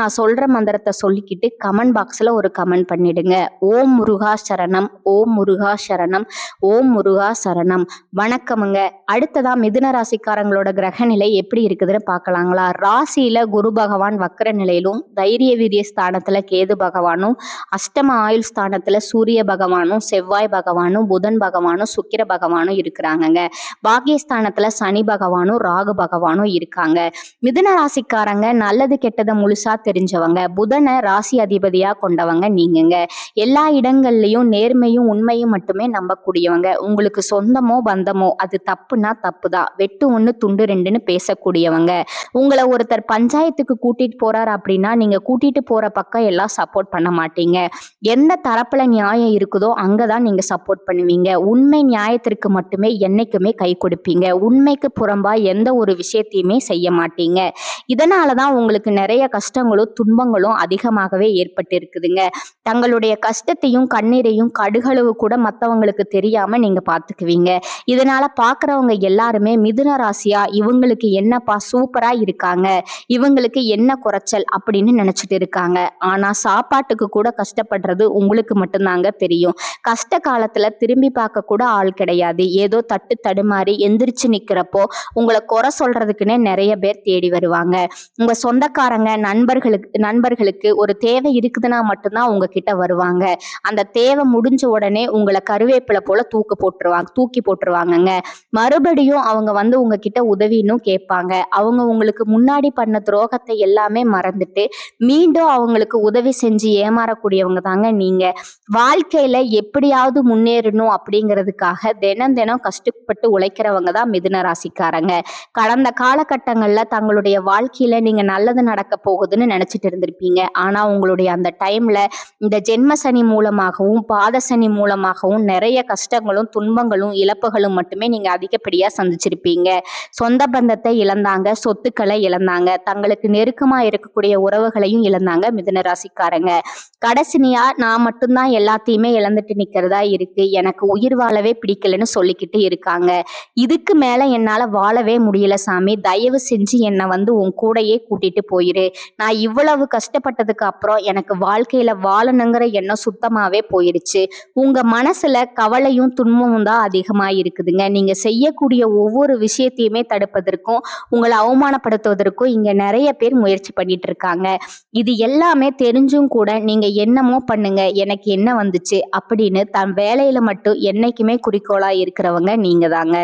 நான் சொல்ற மந்திரத்தை சொல்லிக்கிட்டு கமெண்ட் பாக்ஸ்ல ஒரு கமெண்ட் பண்ணிடுங்க. ஓம் முருகா சரணம் ஓம் முருகா சரணம் ஓம் முருகா சரணம். வணக்கமுங்க. அடுத்ததா மிதுன ராசிக்காரங்களோட கிரக நிலை எப்படி இருக்குதுன்னு பார்க்கலாங்களா? ராசியில குரு பகவான் வக்கர நிலையிலும் தைரிய வீரிய ஸ்தானத்துல கேது பகவானும் அஷ்டம ஆயுள் ஸ்தானத்துல சூரிய பகவானும் செவ்வாய் பகவானும் புதன் பகவானும் சுக்கிர பகவானும் இருக்கிறாங்கங்க. பாகியஸ்தானத்துல சனி பகவானும் ராகு பகவானும் இருக்காங்க. மிதுன ராசிக்காரங்க நல்லது கெட்டதை முழுசா தெரிஞ்சவங்க. புதனை ராசி அதிபதியா கொண்டவங்க நீங்கங்க. எல்லா இடங்கள்லையும் நேர்மையும் உண்மையும் மட்டுமே நம்பக்கூடியவங்க. உங்களுக்கு சொந்தமோ பந்தமோ அது தப்புனா தான் வெட்டு ஒன்று துண்டு ரெண்டுன்னு பேசக்கூடியவங்க. உங்களை ஒருத்தர் பஞ்சாயத்துக்கு கூட்டிட்டு போறாரு அப்படின்னா நீங்க கூட்டிட்டு போற பக்கம் எல்லாம் சப்போர்ட் பண்ண மாட்டீங்க. எந்த தரப்புல நியாயம் இருக்குதோ அங்கதான் நீங்க சப்போர்ட் பண்ணுவீங்க. உண்மை நியாயத்திற்கு மட்டுமே என்னைக்குமே கை கொடுப்பீங்க. உண்மைக்கு புறம்பா எந்த ஒரு விஷயத்தையுமே செய்ய மாட்டீங்க. இதனாலதான் உங்களுக்கு நிறைய கஷ்டங்களும் துன்பங்களும் அதிகமாகவே ஏற்பட்டிருக்குதுங்க. தங்களுடைய கஷ்டத்தையும் கண்ணீரையும் கடுகளவு கூட மற்றவங்களுக்கு தெரியாம நீங்க பார்த்துக்குவீங்க இதனால பார்க்குறவங்க எல்லாருமே மிதுன ராசியா இவங்களுக்கு என்னப்பா சூப்பரா இருக்காங்க இவங்களுக்கு என்ன குறைச்சல் அப்படின்னு நினைச்சிட்டு இருக்காங்க. ஆனா சாப்பாட்டுக்கு கூட கஷ்டப்படுறது உங்களுக்கு மட்டும்தாங்க தெரியும். கஷ்ட காலத்துல திரும்பி பார்க்க கூட ஆள் கிடையாது. ஏதோ தட்டு தடுமாறி எந்திரிச்சு நிக்கிறப்போ உங்களை குறை சொல்றதுக்குன்னே நிறைய பேர் தேடி வருவாங்க. உங்க சொந்தக்காரங்க நண்பர்கள் நண்பர்களுக்கு நண்பர்களுக்கு ஒரு தேவை இருக்குதுன்னா மட்டும்தான் உங்ககிட்ட வருவாங்க. அந்த தேவை முடிஞ்ச உடனே உங்களை கருவேப்பிலை போல தூக்கு போட்டுருவாங்க தூக்கி போட்டுருவாங்கங்க. மறுபடியும் அவங்க வந்து உங்ககிட்ட உதவின்னு கேட்பாங்க. அவங்க உங்களுக்கு முன்னாடி பண்ண துரோகத்தை எல்லாமே மறந்துட்டு மீண்டும் அவங்களுக்கு உதவி செஞ்சு ஏமாறக்கூடியவங்க தாங்க நீங்க. வாழ்க்கையில எப்படியாவது முன்னேறணும் அப்படிங்கிறதுக்காக தினம் தினம் கஷ்டப்பட்டு உழைக்கிறவங்க தான் மிதுன ராசிக்காரங்க. கடந்த காலகட்டங்கள்ல தங்களுடைய வாழ்க்கையில நீங்க நல்லது நடக்க போகுதுன்னு நினைச்சிட்டு இருந்திருப்பீங்க. ஆனா உங்களுடைய அந்த டைம்ல இந்த ஜென்ம சனி மூலமாகவும் பாத சனி மூலமாகவும் நிறைய கஷ்டங்களும் துன்பங்களும் இழப்புகளும் மட்டுமே நீங்க அதிகப்படியா சந்திச்சிருப்பீங்க. சொந்த பந்தத்தை இழந்தாங்க சொத்துக்களை இழந்தாங்க தங்களுக்கு நெருக்கமா இருக்கக்கூடிய உறவுகளையும் இழந்தாங்க மிதுன ராசிக்காரங்க. கடைசினியா நான் மட்டும்தான் எல்லாத்தையுமே இழந்துட்டு நிக்கிறதா இருக்கு. எனக்கு உயிர் வாழவே பிடிக்கலன்னு சொல்லிக்கிட்டு இருக்காங்க. இதுக்கு மேல என்னால வாழவே முடியல சாமி. தயவு செஞ்சு என்னை வந்து உன் கூடையே கூட்டிட்டு போயிரு. நான் இவ்வளவு கஷ்டப்பட்டதுக்கு அப்புறம் எனக்கு வாழ்க்கையில வாழணுங்கிற எண்ணம் சுத்தமாவே போயிருச்சு உங்க மனசுல கவலையும் துன்பமும் தான் அதிகமா இருக்குதுங்க நீங்க செய்யக்கூடிய ஒவ்வொரு விஷயத்தையுமே தடுப்பதற்கும் உங்களை அவமானப்படுத்துவதற்கும் இங்க நிறைய பேர் முயற்சி பண்ணிட்டு இருக்காங்க இது எல்லாமே தெரிஞ்சும் கூட நீங்க என்னமோ பண்ணுங்க எனக்கு என்ன வந்துச்சு அப்படின்னு தன் வேலையில மட்டும் என்னைக்குமே குறிக்கோளா இருக்கிறவங்க நீங்க தாங்க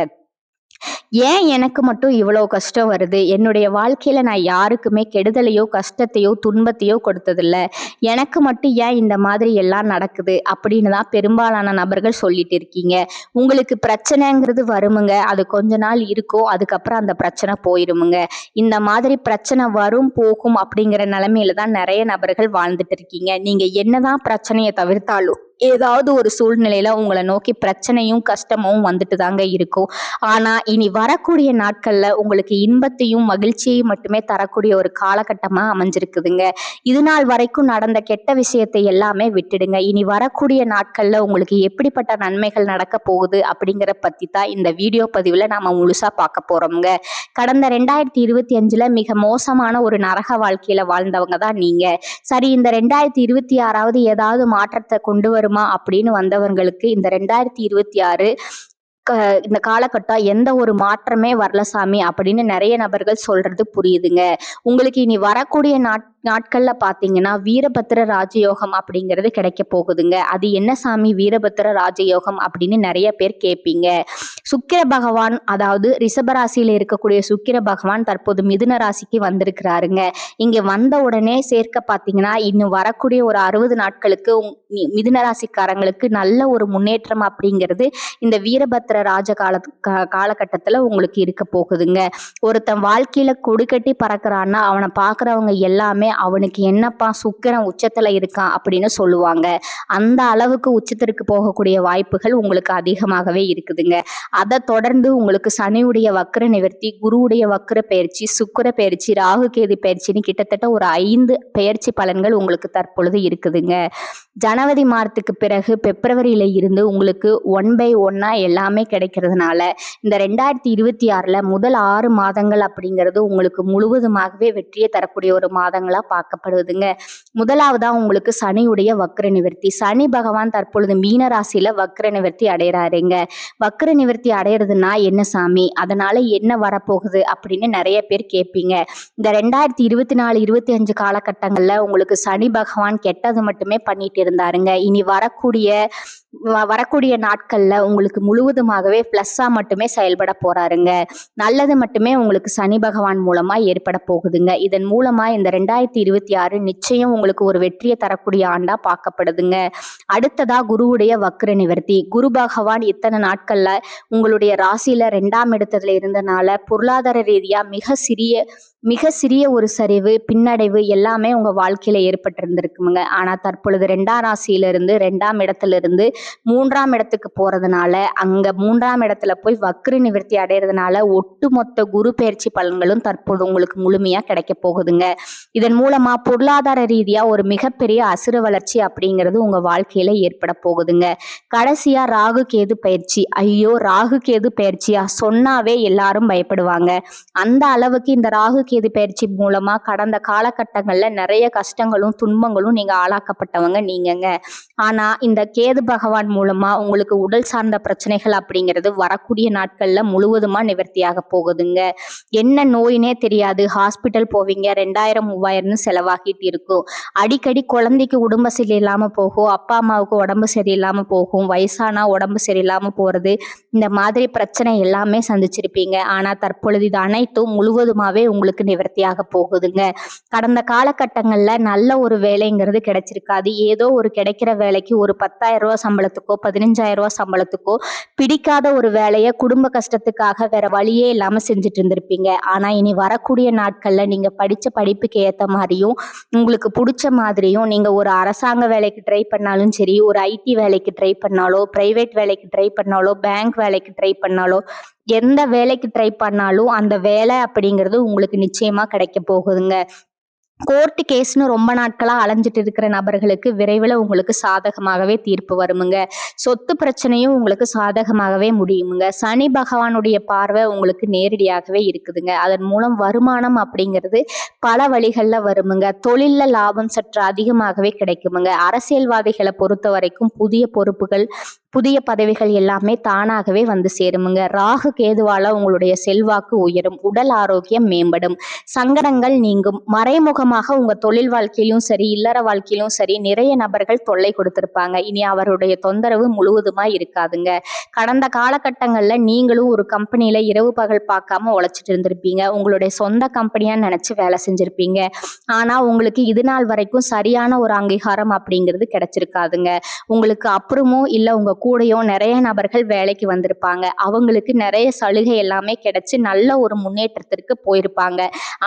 ஏன் எனக்கு மட்டும் இவ்வளோ கஷ்டம் வருது? என்னுடைய வாழ்க்கையில நான் யாருக்குமே கெடுதலையோ கஷ்டத்தையோ துன்பத்தையோ கொடுத்ததில்ல. எனக்கு மட்டும் ஏன் இந்த மாதிரி எல்லாம் நடக்குது? அப்படின்னு தான் பெரும்பாலான நபர்கள் சொல்லிட்டு இருக்கீங்க. உங்களுக்கு பிரச்சனைங்கிறது வருமுங்க. அது கொஞ்ச நாள் இருக்கும் அதுக்கப்புறம் அந்த பிரச்சனை போயிருமுங்க. இந்த மாதிரி பிரச்சனை வரும் போகும் அப்படிங்கிற நிலைமையில தான் நிறைய நபர்கள் வாழ்ந்துட்டு இருக்கீங்க. நீங்க என்னதான் பிரச்சனையை தவிர்த்தாலும் ஏதாவது ஒரு சூழ்நிலையில உங்களை நோக்கி பிரச்சனையும் கஷ்டமும் வந்துட்டு தாங்க இருக்கும். ஆனா இனி வரக்கூடிய நாட்கள்ல உங்களுக்கு இன்பத்தையும் மகிழ்ச்சியையும் மட்டுமே தரக்கூடிய ஒரு காலகட்டமா அமைஞ்சிருக்குதுங்க. இது நாள் வரைக்கும் நடந்த கெட்ட விஷயத்தை எல்லாமே விட்டுடுங்க. இனி வரக்கூடிய நாட்கள்ல உங்களுக்கு எப்படிப்பட்ட நன்மைகள் நடக்க போகுது அப்படிங்கிற பத்தி தான் இந்த வீடியோ பதிவுல நாம முழுசா பார்க்க போறோம்ங்க. கடந்த ரெண்டாயிரத்தி இருபத்தி அஞ்சுல மிக மோசமான ஒரு நரக வாழ்க்கையில வாழ்ந்தவங்க தான் நீங்க. சரி இந்த ரெண்டாயிரத்தி இருபத்தி ஆறாவது ஏதாவது மாற்றத்தை கொண்டு வரும் அப்படின்னு வந்தவங்களுக்கு இந்த ரெண்டாயிரத்தி இருபத்தி ஆறு இந்த காலகட்டம் எந்த ஒரு மாற்றமே வரல சாமி அப்படின்னு நிறைய நபர்கள் சொல்றது புரியுதுங்க. உங்களுக்கு இனி வரக்கூடிய நாட் நாட்கள்ல பாத்தீங்கன்னா வீரபத்திர ராஜயோகம் அப்படிங்கிறது கிடைக்க போகுதுங்க. அது என்ன சாமி? வீரபத்திர ராஜயோகம் அப்படின்னு நிறைய பேர் கேட்பீங்க சுக்கிர பகவான் அதாவது ரிஷபராசியில இருக்கக்கூடிய சுக்கிர பகவான் தற்போது மிதுன ராசிக்கு வந்திருக்கிறாருங்க. இங்க வந்த உடனே சேர்க்க பாத்தீங்கன்னா இன்னும் வரக்கூடிய ஒரு அறுபது நாட்களுக்கு மிதுன ராசிக்காரங்களுக்கு நல்ல ஒரு முன்னேற்றம் அப்படிங்கிறது இந்த வீரபத்திர ராஜ கால காலகட்டத்துல உங்களுக்கு இருக்க போகுதுங்க. ஒருத்தன் வாழ்க்கையில கொடுக்கட்டி பறக்கிறான்னா அவனை பாக்குறவங்க எல்லாமே அவனுக்கு என்னப்பா சுக்கிரன் உச்சத்தில் இருக்கான் அப்படின்னு சொல்லுவாங்க. அந்த அளவுக்கு உச்சத்திற்கு போகக்கூடிய வாய்ப்புகள் உங்களுக்கு அதிகமாகவே இருக்குதுங்க. அதை தொடர்ந்து உங்களுக்கு சனியுடைய வக்கர நிவர்த்தி குருவுடைய வக்கர பயிற்சி சுக்கிர பயிற்சி ராகு கேது பயிற்சின்னு கிட்டத்தட்ட ஒரு ஐந்து பயிற்சி பலன்கள் உங்களுக்கு தற்பொழுது இருக்குதுங்க. ஜனவரி மாதத்துக்கு பிறகு பிப்ரவரியில இருந்து உங்களுக்கு ஒன் பை ஒன்னா எல்லாமே கிடைக்கிறதுனால இந்த ரெண்டாயிரத்தி இருபத்தி ஆறில் முதல் ஆறு மாதங்கள் அப்படிங்கிறது உங்களுக்கு முழுவதுமாகவே வெற்றியை தரக்கூடிய ஒரு மாதங்களாக பார்க்கப்படுதுங்க முதலாவதா உங்களுக்கு சனியுடைய வக்ர நிவர்த்தி. சனி பகவான் தற்பொழுது மீன ராசியில வக்ர நிவர்த்தி அடைகிறாருங்க வக்ர நிவர்த்தி அடையிறதுனா என்ன சாமி? அதனால என்ன வரப்போகுது அப்படின்னு நிறைய பேர் கேட்பீங்க. இந்த ரெண்டாயிரத்தி இருபத்தி நாலு இருபத்தி அஞ்சு காலகட்டங்களில் உங்களுக்கு சனி பகவான் கெட்டது மட்டுமே பண்ணிட்டு இருந்தாருங்க. இனி வரக்கூடிய வரக்கூடிய நாட்கள்ல உங்களுக்கு முழுவதுமாகவே பிளஸ்ஸா மட்டுமே செயல்பட போறாருங்க. நல்லது மட்டுமே உங்களுக்கு சனி பகவான் மூலமா ஏற்பட போகுதுங்க. இதன் மூலமா இந்த ரெண்டாயிரத்தி இருபத்தி ஆறு நிச்சயம் உங்களுக்கு ஒரு வெற்றியை தரக்கூடிய ஆண்டா பார்க்கப்படுதுங்க. அடுத்ததா குருவுடைய வக்ர நிவர்த்தி. குரு பகவான் இத்தனை நாட்கள்ல உங்களுடைய ராசியில ரெண்டாம் இடத்துல இருந்தனால பொருளாதார ரீதியா மிக சிறிய மிக சிறிய ஒரு சரிவு பின்னடைவு எல்லாமே உங்க வாழ்க்கையில ஏற்பட்டிருந்திருக்குங்க. ஆனா தற்பொழுது ரெண்டாம் ராசியில இருந்து ரெண்டாம் இடத்துல இருந்து மூன்றாம் இடத்துக்கு போறதுனால அங்க மூன்றாம் இடத்துல போய் வக்ரி நிவர்த்தி அடைகிறதுனால ஒட்டுமொத்த குரு பயிற்சி பலன்களும் தற்போது உங்களுக்கு முழுமையா கிடைக்க போகுதுங்க. இதன் மூலமா பொருளாதார ரீதியா ஒரு மிகப்பெரிய அசுர வளர்ச்சி அப்படிங்கிறது உங்க வாழ்க்கையில ஏற்பட போகுதுங்க. கடைசியா ராகு கேது பயிற்சி. ஐயோ ராகு கேது பயிற்சியா? சொன்னாவே எல்லாரும் பயப்படுவாங்க. அந்த அளவுக்கு இந்த ராகு கே கேது பயிற்சி மூலமா கடந்த காலகட்டங்கள்ல நிறைய கஷ்டங்களும் துன்பங்களும் நீங்க ஆளாக்கப்பட்டவங்க நீங்கங்க. ஆனா இந்த கேது பகவான் மூலமா உங்களுக்கு உடல் சார்ந்த பிரச்சனைகள் அப்படிங்கிறது வரக்கூடிய நாட்கள்ல முழுவதுமா நிவர்த்தியாக போகுதுங்க. என்ன நோயினே தெரியாது. ஹாஸ்பிட்டல் போவீங்க ரெண்டாயிரம் மூவாயிரம்னு செலவாகிட்டு இருக்கும். அடிக்கடி குழந்தைக்கு உடம்பு சரியில்லாம போகும் அப்பா அம்மாவுக்கு உடம்பு சரியில்லாம போகும் வயசானா உடம்பு சரியில்லாம போறது இந்த மாதிரி பிரச்சனை எல்லாமே சந்திச்சிருப்பீங்க. ஆனா தற்பொழுது இது அனைத்தும் முழுவதுமாவே உங்களுக்கு நிவர்த்தியாக போகுதுங்க. கடந்த காலகட்டங்கள்ல நல்ல ஒரு வேலைங்கிறது கிடைச்சிருக்காது. ஏதோ ஒரு கிடைக்கிற வேலைக்கு ஒரு பத்தாயிரம் ரூபா சம்பளத்துக்கோ பதினஞ்சாயிரம் ரூபா சம்பளத்துக்கோ பிடிக்காத ஒரு வேலையை குடும்ப கஷ்டத்துக்காக வேற வழியே இல்லாம செஞ்சுட்டு இருந்திருப்பீங்க. ஆனா இனி வரக்கூடிய நாட்கள்ல நீங்க படிச்ச படிப்புக்கு ஏத்த மாதிரியும் உங்களுக்கு பிடிச்ச மாதிரியும் நீங்க ஒரு அரசாங்க வேலைக்கு ட்ரை பண்ணாலும் சரி ஒரு ஐடி வேலைக்கு ட்ரை பண்ணாலோ பிரைவேட் வேலைக்கு ட்ரை பண்ணாலோ பேங்க் வேலைக்கு ட்ரை பண்ணாலோ எந்த வேலைக்கு ட்ரை பண்ணாலும் அந்த வேலை அப்படிங்கிறது உங்களுக்கு நிச்சயமா கிடைக்க போகுதுங்க. கோர்ட்டு கேஸ்னு ரொம்ப நாட்களாக அலைஞ்சிட்டு இருக்கிற நபர்களுக்கு விரைவில் உங்களுக்கு சாதகமாகவே தீர்ப்பு வருமுங்க. சொத்து பிரச்சனையும் உங்களுக்கு சாதகமாகவே முடியுமுங்க. சனி பகவானுடைய பார்வை உங்களுக்கு நேரடியாகவே இருக்குதுங்க. அதன் மூலம் வருமானம் அப்படிங்கிறது பல வழிகளில் வருமுங்க. தொழிலில் லாபம் சற்று அதிகமாகவே கிடைக்குமுங்க. அரசியல்வாதிகளை பொறுத்த வரைக்கும் புதிய பொறுப்புகள் புதிய பதவிகள் எல்லாமே தானாகவே வந்து சேருமுங்க. ராகு கேதுவால உங்களுடைய செல்வாக்கு உயரும் உடல் ஆரோக்கியம் மேம்படும். சங்கடங்கள் நீங்கும். மறைமுகமாக உங்க தொழில் வாழ்க்கையிலும் சரி இல்லற வாழ்க்கையிலும் சரி நிறைய நபர்கள் தொல்லை கொடுத்திருப்பாங்க. இனி அவருடைய தொந்தரவு முழுவதுமா இருக்காதுங்க. கடந்த காலகட்டங்கள்ல நீங்களும் ஒரு கம்பெனியில இரவு பகல் பார்க்காம உழைச்சிட்டு இருந்திருப்பீங்க. உங்களுடைய சொந்த கம்பெனியா நினைச்சு வேலை செஞ்சிருப்பீங்க. ஆனா உங்களுக்கு இது நாள் வரைக்கும் சரியான ஒரு அங்கீகாரம் அப்படிங்கிறது கிடைச்சிருக்காதுங்க. உங்களுக்கு அப்புறமோ இல்ல உங்க கூடயோ நிறைய நபர்கள் வேலைக்கு வந்திருப்பாங்க. அவங்களுக்கு நிறைய சலுகை எல்லாமே கிடைச்சு நல்ல ஒரு முன்னேற்றத்திற்கு போயிருப்பாங்க.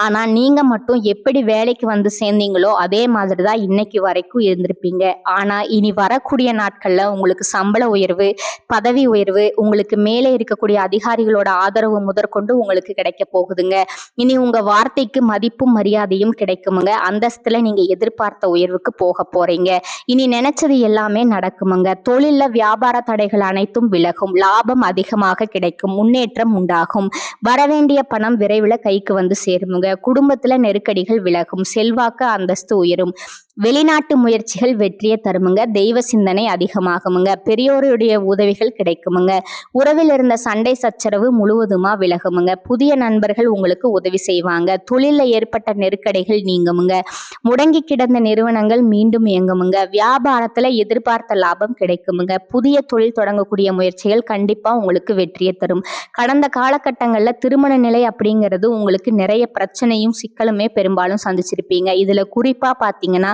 ஆனா நீங்க மட்டும் எப்படி வேலைக்கு வந்து சேர்ந்தீங்களோ அதே மாதிரி தான் இன்னைக்கு வரைக்கும் இருந்திருப்பீங்க. ஆனா இனி வரக்கூடிய நாட்கள்ல உங்களுக்கு சம்பள உயர்வு பதவி உயர்வு உங்களுக்கு மேலே இருக்கக்கூடிய அதிகாரிகளோட ஆதரவு முதற்கொண்டு உங்களுக்கு கிடைக்க போகுதுங்க. இனி உங்க வார்த்தைக்கு மதிப்பும் மரியாதையும் கிடைக்குமுங்க. அந்தஸ்துல நீங்க எதிர்பார்த்த உயர்வுக்கு போக போறீங்க. இனி நினைச்சது எல்லாமே நடக்குமுங்க. தொழில்ல வியாபார தடைகள் அனைத்தும் விலகும். லாபம் அதிகமாக கிடைக்கும். முன்னேற்றம் உண்டாகும். வரவேண்டிய பணம் விரைவில் கைக்கு வந்து சேருமுங்க குடும்பத்துல நெருக்கடிகள் விலகும். செல்வாக்கு அந்தஸ்து உயரும். வெளிநாட்டு முயற்சிகள் வெற்றியை தருமுங்க. தெய்வ சிந்தனை அதிகமாகுமுங்க. பெரியோருடைய உதவிகள் கிடைக்குமுங்க. உறவில் இருந்த சண்டை சச்சரவு முழுவதுமா விலகுமுங்க. புதிய நண்பர்கள் உங்களுக்கு உதவி செய்வாங்க. தொழில ஏற்பட்ட நெருக்கடிகள் நீங்குமுங்க. முடங்கி கிடந்த நிறுவனங்கள் மீண்டும் இயங்குமுங்க. வியாபாரத்துல எதிர்பார்த்த லாபம் கிடைக்குமுங்க. புதிய தொழில் தொடங்கக்கூடிய முயற்சிகள் கண்டிப்பா உங்களுக்கு வெற்றியை தரும். கடந்த காலகட்டங்கள்ல திருமண நிலை அப்படிங்கிறது உங்களுக்கு நிறைய பிரச்சனையும் சிக்கலுமே பெரும்பாலும் சந்திச்சிருப்பீங்க. இதுல குறிப்பா பாத்தீங்கன்னா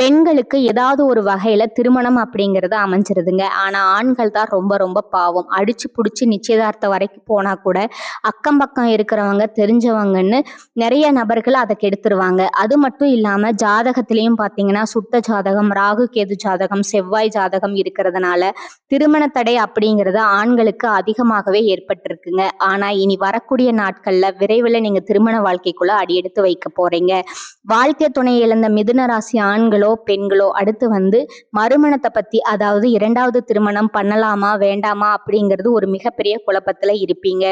பெண்களுக்கு ஏதாவது ஒரு வகையில திருமணம் அப்படிங்கிறது அமைஞ்சிருதுங்க. ஆனா ஆண்கள் தான் ரொம்ப ரொம்ப பாவம். அடிச்சு புடிச்சு நிச்சயதார்த்தம் வரைக்கும் போனா கூட அக்கம் பக்கம் இருக்கிறவங்க தெரிஞ்சவங்கன்னு நிறைய நபர்கள் அதை கெடுத்துருவாங்க. அது மட்டும் இல்லாம ஜாதகத்திலையும் பாத்தீங்கன்னா சுத்த ஜாதகம் ராகு கேது ஜாதகம் செவ்வாய் ஜாதகம் இருக்கிறதுனால திருமண தடை அப்படிங்கிறது ஆண்களுக்கு அதிகமாகவே ஏற்பட்டிருக்குங்க. ஆனா இனி வரக்கூடிய நாட்கள்ல விரைவில் நீங்க திருமண வாழ்க்கைக்குள்ள அடியெடுத்து வைக்க போறீங்க. வாழ்க்கை துணை இழந்த மிதுன ராசி ஆண்களோ பெண்களோ அடுத்து வந்து மறுமணத்தை பத்தி அதாவது இரண்டாவது திருமணம் பண்ணலாமா வேண்டாமா அப்படிங்கிறது ஒரு மிகப்பெரிய குழப்பத்துல இருப்பீங்க.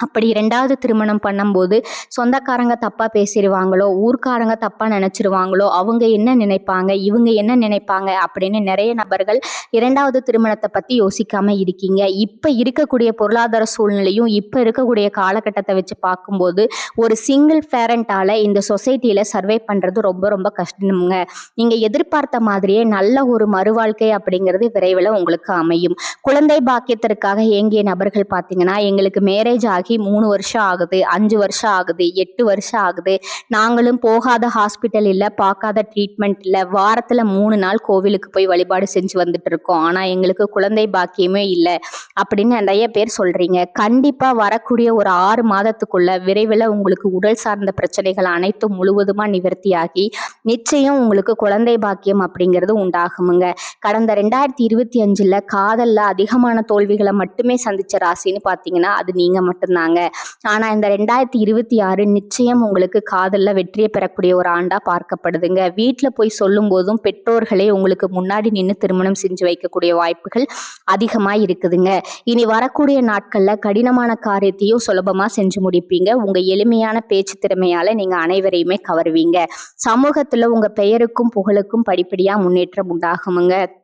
அப்படி ரெண்டாவது திருமணம் பண்ணும்போது சொந்தக்காரங்க தப்பாக பேசிடுவாங்களோ ஊர்க்காரங்க தப்பாக நினச்சிருவாங்களோ அவங்க என்ன நினைப்பாங்க இவங்க என்ன நினைப்பாங்க அப்படின்னு நிறைய நபர்கள் இரண்டாவது திருமணத்தை பற்றி யோசிக்காமல் இருக்கீங்க. இப்போ இருக்கக்கூடிய பொருளாதார சூழ்நிலையும் இப்போ இருக்கக்கூடிய காலகட்டத்தை வச்சு பார்க்கும்போது ஒரு சிங்கிள் பேரண்டால் இந்த சொசைட்டியில் சர்வே பண்ணுறது ரொம்ப ரொம்ப கஷ்டமுங்க. நீங்கள் எதிர்பார்த்த மாதிரியே நல்ல ஒரு மறுவாழ்க்கை அப்படிங்கிறது விரைவில் உங்களுக்கு அமையும். குழந்தை பாக்கியத்திற்காக ஏங்கிய நபர்கள் பார்த்தீங்கன்னா எங்களுக்கு மேரேஜ் ஆகி மூணு வருஷம் ஆகுது அஞ்சு வருஷம் ஆகுது எட்டு வருஷம் ஆகுது. நாங்களும் போகாத ஹாஸ்பிட்டல் இல்லை பார்க்காத ட்ரீட்மெண்ட் இல்லை. வாரத்தில் மூணு நாள் கோவிலுக்கு போய் வழிபாடு செஞ்சு வந்துட்டு இருக்கோம். ஆனால் எங்களுக்கு குழந்தை பாக்கியமே இல்லை அப்படின்னு நிறைய பேர் சொல்றீங்க. கண்டிப்பாக வரக்கூடிய ஒரு ஆறு மாதத்துக்குள்ள விரைவில் உங்களுக்கு உடல் சார்ந்த பிரச்சனைகள் அனைத்தும் முழுவதுமாக நிவர்த்தியாகி நிச்சயம் உங்களுக்கு குழந்தை பாக்கியம் அப்படிங்கிறது உண்டாகுமுங்க. கடந்த ரெண்டாயிரத்தி இருபத்தி அஞ்சில் காதலில் அதிகமான தோல்விகளை மட்டுமே சந்திச்ச ராசின்னு பார்த்தீங்கன்னா அது நீங்கள் மட்டும்தான். மட்டும்தாங்க ஆனா இந்த ரெண்டாயிரத்தி இருபத்தி ஆறு நிச்சயம் உங்களுக்கு காதல்ல வெற்றியை பெறக்கூடிய ஒரு ஆண்டா பார்க்கப்படுதுங்க. வீட்டுல போய் சொல்லும் போதும் பெற்றோர்களே உங்களுக்கு முன்னாடி நின்று திருமணம் செஞ்சு வைக்கக்கூடிய வாய்ப்புகள் அதிகமா இருக்குதுங்க. இனி வரக்கூடிய நாட்கள்ல கடினமான காரியத்தையும் சுலபமா செஞ்சு முடிப்பீங்க. உங்க எளிமையான பேச்சு திறமையால நீங்க அனைவரையுமே கவருவீங்க. சமூகத்துல உங்க பெயருக்கும் புகழுக்கும் படிப்படியா முன்னேற்றம் உண்டாகுமுங்க.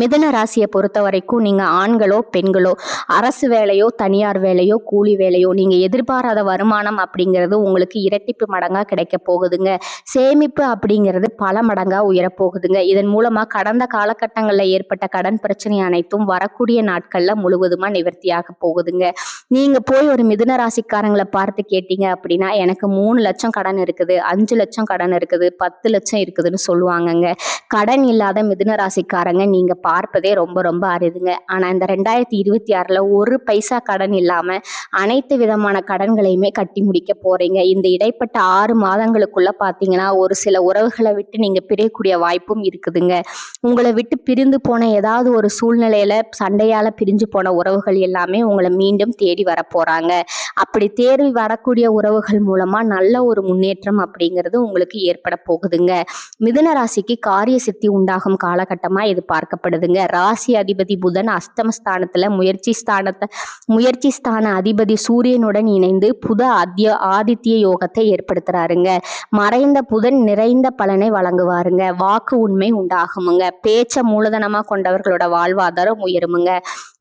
மிதுன ராசியை பொறுத்த வரைக்கும் நீங்கள் ஆண்களோ பெண்களோ அரசு வேலையோ தனியார் வேலையோ கூலி வேலையோ நீங்கள் எதிர்பாராத வருமானம் அப்படிங்கிறது உங்களுக்கு இரட்டிப்பு மடங்காக கிடைக்க போகுதுங்க. சேமிப்பு அப்படிங்கிறது பல மடங்காக உயரப்போகுதுங்க இதன் மூலமாக கடந்த காலகட்டங்களில் ஏற்பட்ட கடன் பிரச்சனை அனைத்தும் வரக்கூடிய நாட்களில் முழுவதுமாக நிவர்த்தியாக போகுதுங்க. நீங்கள் போய் ஒரு மிதன ராசிக்காரங்களை பார்த்து கேட்டீங்க அப்படின்னா எனக்கு மூணு லட்சம் கடன் இருக்குது அஞ்சு லட்சம் கடன் இருக்குது பத்து லட்சம் இருக்குதுன்னு சொல்லுவாங்கங்க. கடன் இல்லாத மிதுன ராசிக்காரங்க நீங்கள் பார்ப்பதே ரொம்ப ரொம்ப அரிதுங்க. ஆனால் இந்த ரெண்டாயிரத்தி இருபத்தி ஆறுல ஒரு பைசா கடன் இல்லாம அனைத்து விதமான கடன்களையுமே கட்டி முடிக்க போறீங்க. இந்த இடைப்பட்ட ஆறு மாதங்களுக்குள்ள பார்த்தீங்கன்னா ஒரு சில உறவுகளை விட்டு நீங்கள் பிரியக்கூடிய வாய்ப்பும் இருக்குதுங்க. உங்களை விட்டு பிரிந்து போன ஏதாவது ஒரு சூழ்நிலையில சண்டையால் பிரிஞ்சு போன உறவுகள் எல்லாமே உங்களை மீண்டும் தேடி வர அப்படி தேடி வரக்கூடிய உறவுகள் மூலமா நல்ல ஒரு முன்னேற்றம் அப்படிங்கிறது உங்களுக்கு ஏற்பட போகுதுங்க. மிதுன ராசிக்கு காரிய சித்தி உண்டாகும் காலகட்டமாக இது பார்க்கப்படுதுங்க ராசி அதிபதி புதன் அஸ்தமஸ்தானத்துல முயற்சி ஸ்தானத்தை முயற்சி ஸ்தான அதிபதி சூரியனுடன் இணைந்து புத அத்திய ஆதித்ய யோகத்தை ஏற்படுத்துறாருங்க. மறைந்த புதன் நிறைந்த பலனை வழங்குவாருங்க. வாக்கு உண்மை உண்டாகுமுங்க. பேச்ச மூலதனமா கொண்டவர்களோட வாழ்வாதாரம் உயருமுங்க.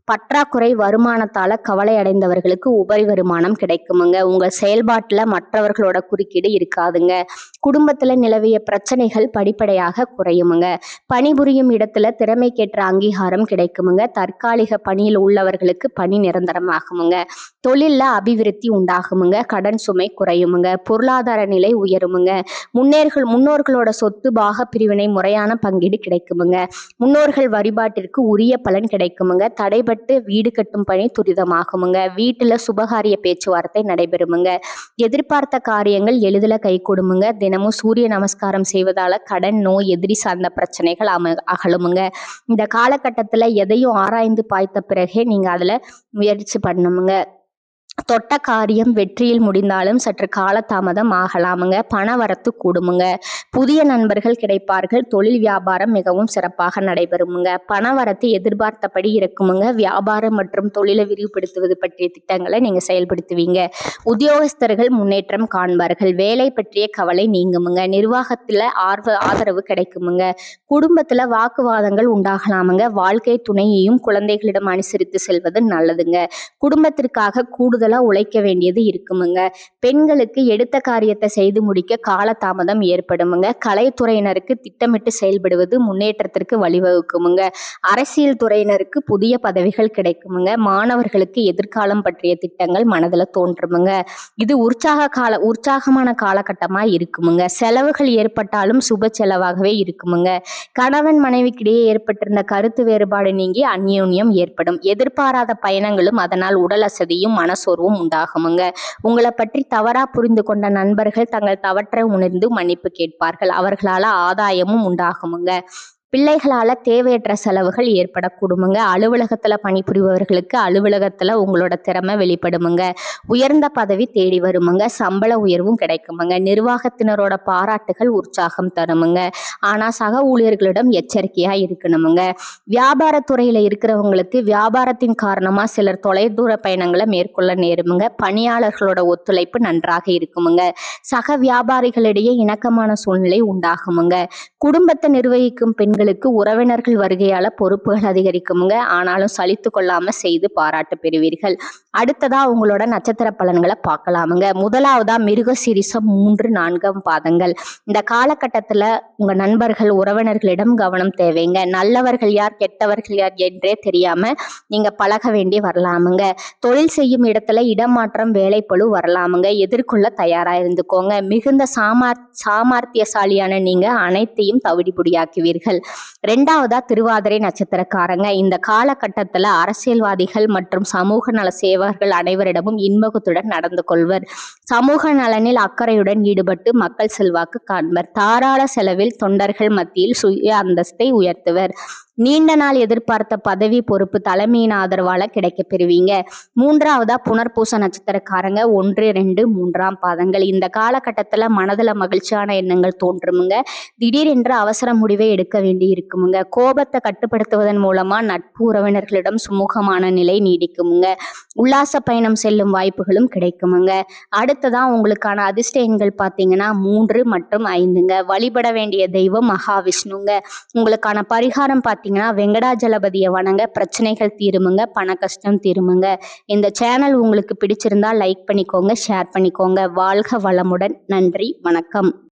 பற்றாக்குறை வருமானத்தால கவலை அடைந்தவர்களுக்கு உபரி வருமானம் கிடைக்குமுங்க. உங்க செயல்பாட்டுல மற்றவர்களோட குறுக்கீடு இருக்காதுங்க. குடும்பத்துல நிலவிய பிரச்சனைகள் படிப்படியாக குறையுமுங்க. பணிபுரியும் இடத்துல திறமைக்கேற்ற அங்கீகாரம் கிடைக்குமுங்க. தற்காலிக பணியில் உள்ளவர்களுக்கு பணி நிரந்தரமாகுமுங்க. தொழில அபிவிருத்தி உண்டாகுமுங்க. கடன் சுமை குறையுமுங்க. பொருளாதார நிலை உயருமுங்க. முன்னேர்கள் முன்னோர்களோட சொத்து பாக பிரிவினை முறையான பங்கீடு கிடைக்குமுங்க. முன்னோர்கள் வழிபாட்டிற்கு உரிய பலன் கிடைக்குமுங்க. ஈடுபட்டு வீடு கட்டும் பணி துரிதமாகுமுங்க. வீட்டுல சுபகாரிய பேச்சுவார்த்தை நடைபெறுமுங்க. எதிர்பார்த்த காரியங்கள் எளிதில் கை கொடுமுங்க. தினமும் சூரிய நமஸ்காரம் செய்வதால கடன் நோய் எதிரி சார்ந்த பிரச்சனைகள் அம அகலுமுங்க. இந்த காலகட்டத்தில் எதையும் ஆராய்ந்து பாய்த்த பிறகே நீங்கள் அதில் முயற்சி பண்ணணுமுங்க தொட்ட காரியம் வெற்றியில் முடிந்தாலும் சற்று காலதாமதம் ஆகலாமுங்க. பண வரத்து கூடுமுங்க. புதிய நண்பர்கள் கிடைப்பார்கள். தொழில் வியாபாரம் மிகவும் சிறப்பாக நடைபெறுமுங்க. பண வரத்து எதிர்பார்த்தபடி இருக்குமுங்க. வியாபாரம் மற்றும் தொழிலை விரிவுபடுத்துவது பற்றிய திட்டங்களை நீங்கள் செயல்படுத்துவீங்க. உத்தியோகஸ்தர்கள் முன்னேற்றம் காண்பார்கள். வேலை பற்றிய கவலை நீங்குமுங்க. நிர்வாகத்தில் ஆர்வ ஆதரவு கிடைக்குமுங்க. குடும்பத்தில் வாக்குவாதங்கள் உண்டாகலாமுங்க. வாழ்க்கை துணையையும் குழந்தைகளிடம் அனுசரித்து செல்வது நல்லதுங்க. குடும்பத்திற்காக கூடுதல் கூடுதலாக உழைக்க வேண்டியது இருக்குமுங்க. பெண்களுக்கு எடுத்த காரியத்தை செய்து முடிக்க காலதாமதம் ஏற்படுமுங்க. கலைத்துறையினருக்கு திட்டமிட்டு செயல்படுவது முன்னேற்றத்திற்கு வழிவகுக்குமுங்க. அரசியல் துறையினருக்கு புதிய பதவிகள் கிடைக்குமுங்க. மாணவர்களுக்கு எதிர்காலம் பற்றிய திட்டங்கள் மனதில் தோன்றுமுங்க. இது உற்சாக கால உற்சாகமான காலகட்டமாக இருக்குமுங்க. செலவுகள் ஏற்பட்டாலும் சுப செலவாகவே இருக்குமுங்க. கணவன் மனைவிக்கிடையே ஏற்பட்டிருந்த கருத்து வேறுபாடு நீங்கி அந்யோன்யம் ஏற்படும். எதிர்பாராத பயணங்களும் அதனால் உடல் அசதியும் மனசோர்வும் உண்டாகுமுங்க. உங்களை பற்றி தவறா புரிந்து கொண்ட நண்பர்கள் தங்கள் தவற்றை உணர்ந்து மன்னிப்பு கேட்பார்கள். அவர்களால் ஆதாயமும் உண்டாகுமுங்க. பிள்ளைகளால் தேவையற்ற செலவுகள் ஏற்படக்கூடுமுங்க. அலுவலகத்தில் பணிபுரிபவர்களுக்கு அலுவலகத்தில் உங்களோட திறமை வெளிப்படுமுங்க. உயர்ந்த பதவி தேடி வருமுங்க. சம்பள உயர்வும் கிடைக்குமுங்க. நிர்வாகத்தினரோட பாராட்டுகள் உற்சாகம் தருமுங்க. ஆனால் சக ஊழியர்களிடம் எச்சரிக்கையாக இருக்கணுமுங்க. வியாபாரத்துறையில் இருக்கிறவங்களுக்கு வியாபாரத்தின் காரணமாக சிலர் தொலைதூர பயணங்களை மேற்கொள்ள நேருமுங்க. பணியாளர்களோட ஒத்துழைப்பு நன்றாக இருக்குமுங்க. சக வியாபாரிகளிடையே இணக்கமான சூழ்நிலை உண்டாகுமுங்க. குடும்பத்தை நிர்வகிக்கும் பெண்கள் அவர்களுக்கு உறவினர்கள் வருகையால் பொறுப்புகள் அதிகரிக்குங்க ஆனாலும் சலித்து கொள்ளாமல் செய்து பாராட்டு பெறுவீர்கள். அடுத்ததாக உங்களோட நட்சத்திர பலன்களை பார்க்கலாமுங்க. முதலாவதா மிருக சிரிசம் மூன்று நான்காம் பாதங்கள். இந்த காலகட்டத்தில் உங்கள் நண்பர்கள் உறவினர்களிடம் கவனம் தேவைங்க. நல்லவர்கள் யார் கெட்டவர்கள் யார் என்றே தெரியாமல் நீங்கள் பழக வேண்டி வரலாமுங்க. தொழில் செய்யும் இடத்துல இடமாற்றம் வேலைப்பழு வரலாமுங்க. எதிர்கொள்ள தயாராக இருந்துக்கோங்க. மிகுந்த சாமார் சாமார்த்தியசாலியான நீங்கள் அனைத்தையும் தவிடிபுடியாக்குவீர்கள். ரெண்டாவதா திருவாதிரை நட்சத்திரக்காரங்க. இந்த காலகட்டத்துல அரசியல்வாதிகள் மற்றும் சமூக நல சேவகர்கள் அனைவரிடமும் இன்முகத்துடன் நடந்து கொள்வர். சமூக நலனில் அக்கறையுடன் ஈடுபட்டு மக்கள் செல்வாக்கு காண்பர். தாராள செலவில் தொண்டர்கள் மத்தியில் சுய அந்தஸ்தை உயர்த்துவர். நீண்ட நாள் எதிர்பார்த்த பதவி பொறுப்பு தலைமையின் ஆதரவால கிடைக்க பெறுவீங்க. மூன்றாவதா புனர்பூச நட்சத்திரக்காரங்க. ஒன்று ரெண்டு மூன்றாம் பாதங்கள். இந்த காலகட்டத்துல மனதில் மகிழ்ச்சியான எண்ணங்கள் தோன்றுமுங்க. திடீரென்று அவசர முடிவை எடுக்க வேண்டி இருக்குமுங்க கோபத்தை கட்டுப்படுத்துவதன் மூலமா நட்பு உறவினர்களிடம் சுமூகமான நிலை நீடிக்குமுங்க. உல்லாச பயணம் செல்லும் வாய்ப்புகளும் கிடைக்குமுங்க. அடுத்ததான் உங்களுக்கான அதிர்ஷ்ட எண்கள் பார்த்தீங்கன்னா மூன்று மற்றும் ஐந்துங்க. வழிபட வேண்டிய தெய்வம் மகாவிஷ்ணுங்க. உங்களுக்கான பரிகாரம் பார்த்து பார்த்தீங்கன்னா வெங்கடாஜலபதியை வணங்க பிரச்சனைகள் தீருமுங்க பண கஷ்டம் தீருமுங்க. இந்த சேனல் உங்களுக்கு பிடிச்சிருந்தா லைக் பண்ணிக்கோங்க ஷேர் பண்ணிக்கோங்க. வாழ்க வளமுடன். நன்றி வணக்கம்.